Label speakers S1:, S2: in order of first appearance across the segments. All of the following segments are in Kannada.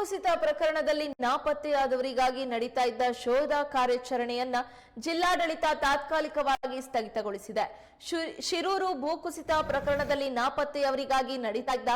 S1: ಭೂಕುಸಿತ ಪ್ರಕರಣದಲ್ಲಿ ನಾಪತ್ತೆಯಾದವರಿಗಾಗಿ ನಡೀತಾ ಇದ್ದ ಶೋಧ ಕಾರ್ಯಾಚರಣೆಯನ್ನ ಜಿಲ್ಲಾಡಳಿತ ತಾತ್ಕಾಲಿಕವಾಗಿ ಸ್ಥಗಿತಗೊಳಿಸಿದೆ. ಶಿರೂರು ಭೂಕುಸಿತ ಪ್ರಕರಣದಲ್ಲಿ ನಾಪತ್ತೆಯವರಿಗಾಗಿ ನಡೀತಾ ಇದ್ದ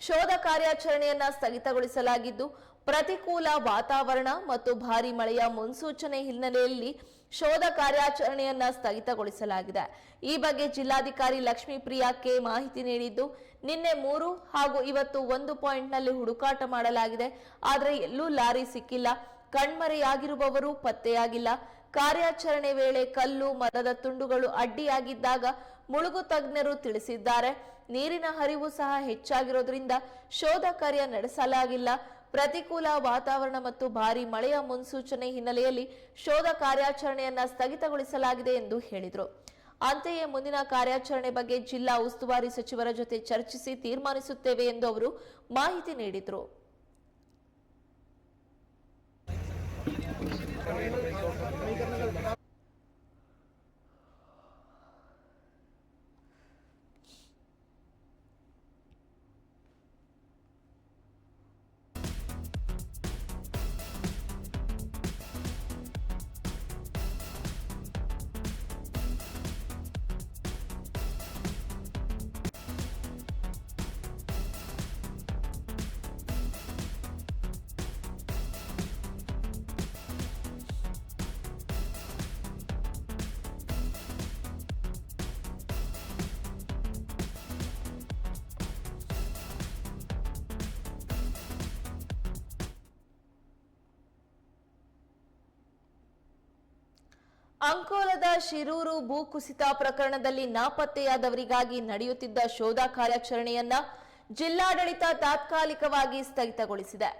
S1: ಶೋಧ ಕಾರ್ಯಾಚರಣೆಯನ್ನ ಸ್ಥಗಿತಗೊಳಿಸಲಾಗಿದ್ದು ಪ್ರತಿಕೂಲ ವಾತಾವರಣ ಮತ್ತು ಭಾರಿ ಮಳೆಯ ಮುನ್ಸೂಚನೆ ಹಿನ್ನೆಲೆಯಲ್ಲಿ ಶೋಧ ಕಾರ್ಯಾಚರಣೆಯನ್ನ ಸ್ಥಗಿತಗೊಳಿಸಲಾಗಿದೆ. ಈ ಬಗ್ಗೆ ಜಿಲ್ಲಾಧಿಕಾರಿ ಲಕ್ಷ್ಮೀಪ್ರಿಯಾ ಕೆ ಮಾಹಿತಿ ನೀಡಿದ್ದು, ನಿನ್ನೆ ಮೂರು ಹಾಗೂ ಇವತ್ತು ಒಂದು ಪಾಯಿಂಟ್ನಲ್ಲಿ ಹುಡುಕಾಟ ಮಾಡಲಾಗಿದೆ. ಆದರೆ ಎಲ್ಲೂ ಲಾರಿ ಸಿಕ್ಕಿಲ್ಲ. ಕಣ್ಮರೆಯಾಗಿರುವವರು ಪತ್ತೆಯಾಗಿಲ್ಲ. ಕಾರ್ಯಾಚರಣೆ ವೇಳೆ ಕಲ್ಲು, ಮರದ ತುಂಡುಗಳು ಅಡ್ಡಿಯಾಗಿದ್ದಾಗ ಮುಳುಗು ತಜ್ಞರು ತಿಳಿಸಿದ್ದಾರೆ. ನೀರಿನ ಹರಿವು ಸಹ ಹೆಚ್ಚಾಗಿರೋದ್ರಿಂದ ಶೋಧ ಕಾರ್ಯ ನಡೆಸಲಾಗಿಲ್ಲ. ಪ್ರತಿಕೂಲ ವಾತಾವರಣ ಮತ್ತು ಭಾರಿ ಮಳೆಯ ಮುನ್ಸೂಚನೆ ಹಿನ್ನೆಲೆಯಲ್ಲಿ ಶೋಧ ಕಾರ್ಯಾಚರಣೆಯನ್ನ ಸ್ಥಗಿತಗೊಳಿಸಲಾಗಿದೆ ಎಂದು ಹೇಳಿದರು. ಅಂತೆಯೇ ಮುಂದಿನ ಕಾರ್ಯಾಚರಣೆ ಬಗ್ಗೆ ಜಿಲ್ಲಾ ಉಸ್ತುವಾರಿ ಸಚಿವರ ಜೊತೆ ಚರ್ಚಿಸಿ ತೀರ್ಮಾನಿಸುತ್ತೇವೆ ಎಂದು ಅವರು ಮಾಹಿತಿ ನೀಡಿದರು. ಅಂಕೋಲದ ಶಿರೂರು ಭೂಕುಸಿತ ಪ್ರಕರಣದಲ್ಲಿ ನಾಪತ್ತೆಯಾದವರಿಗಾಗಿ ನಡೆಯುತ್ತಿದ್ದ ಶೋಧ ಕಾರ್ಯಾಚರಣೆಯನ್ನ ಜಿಲ್ಲಾಡಳಿತ ತಾತ್ಕಾಲಿಕವಾಗಿ ಸ್ಥಗಿತಗೊಳಿಸಿದೆ.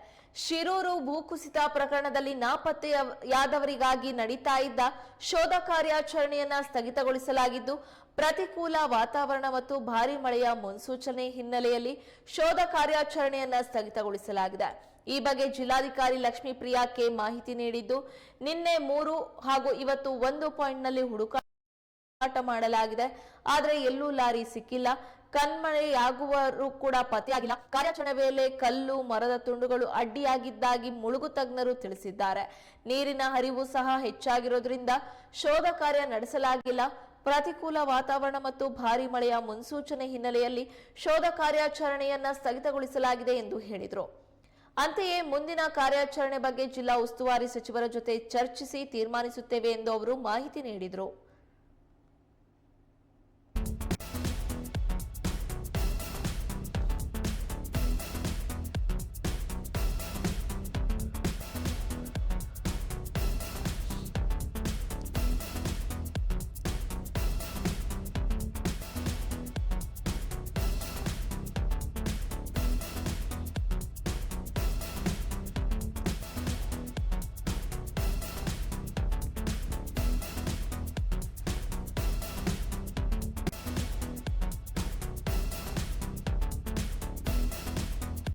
S1: ಶಿರೂರು ಭೂಕುಸಿತ ಪ್ರಕರಣದಲ್ಲಿ ನಾಪತ್ತೆಯಾದವರಿಗಾಗಿ ನಡೀತಾ ಇದ್ದ ಶೋಧ ಕಾರ್ಯಾಚರಣೆಯನ್ನ ಸ್ಥಗಿತಗೊಳಿಸಲಾಗಿದ್ದು, ಪ್ರತಿಕೂಲ ವಾತಾವರಣ ಮತ್ತು ಭಾರಿ ಮಳೆಯ ಮುನ್ಸೂಚನೆ ಹಿನ್ನೆಲೆಯಲ್ಲಿ ಶೋಧ ಕಾರ್ಯಾಚರಣೆಯನ್ನ ಸ್ಥಗಿತಗೊಳಿಸಲಾಗಿದೆ. ಈ ಬಗ್ಗೆ ಜಿಲ್ಲಾಧಿಕಾರಿ ಲಕ್ಷ್ಮೀಪ್ರಿಯಾ ಕೆ ಮಾಹಿತಿ ನೀಡಿದ್ದು, ನಿನ್ನೆ ಮೂರು ಹಾಗೂ ಇವತ್ತು ಒಂದು ಪಾಯಿಂಟ್ನಲ್ಲಿ ಹುಡುಕಾಟ ಮಾಡಲಾಗಿದೆ. ಆದರೆ ಎಲ್ಲೂ ಲಾರಿ ಸಿಕ್ಕಿಲ್ಲ. ಕಣ್ಮರೆಯಾಗುವರು ಕೂಡ ಪತಿಯಾಗಿಲ್ಲ ಕಾರ್ಯಾಚರಣೆ ವೇಳೆ ಕಲ್ಲು, ಮರದ ತುಂಡುಗಳು ಅಡ್ಡಿಯಾಗಿದ್ದಾಗಿ ಮುಳುಗು ತಜ್ಞರು ತಿಳಿಸಿದ್ದಾರೆ. ನೀರಿನ ಹರಿವು ಸಹ ಹೆಚ್ಚಾಗಿರೋದ್ರಿಂದ ಶೋಧ ಕಾರ್ಯ ನಡೆಸಲಾಗಿಲ್ಲ. ಪ್ರತಿಕೂಲ ವಾತಾವರಣ ಮತ್ತು ಭಾರಿ ಮಳೆಯ ಮುನ್ಸೂಚನೆ ಹಿನ್ನೆಲೆಯಲ್ಲಿ ಶೋಧ ಕಾರ್ಯಾಚರಣೆಯನ್ನ ಸ್ಥಗಿತಗೊಳಿಸಲಾಗಿದೆ ಎಂದು ಹೇಳಿದರು. ಅಂತೆಯೇ ಮುಂದಿನ ಕಾರ್ಯಾಚರಣೆ ಬಗ್ಗೆ ಜಿಲ್ಲಾ ಉಸ್ತುವಾರಿ ಸಚಿವರ ಜೊತೆ ಚರ್ಚಿಸಿ ತೀರ್ಮಾನಿಸುತ್ತೇವೆ ಎಂದು ಅವರು ಮಾಹಿತಿ ನೀಡಿದರು.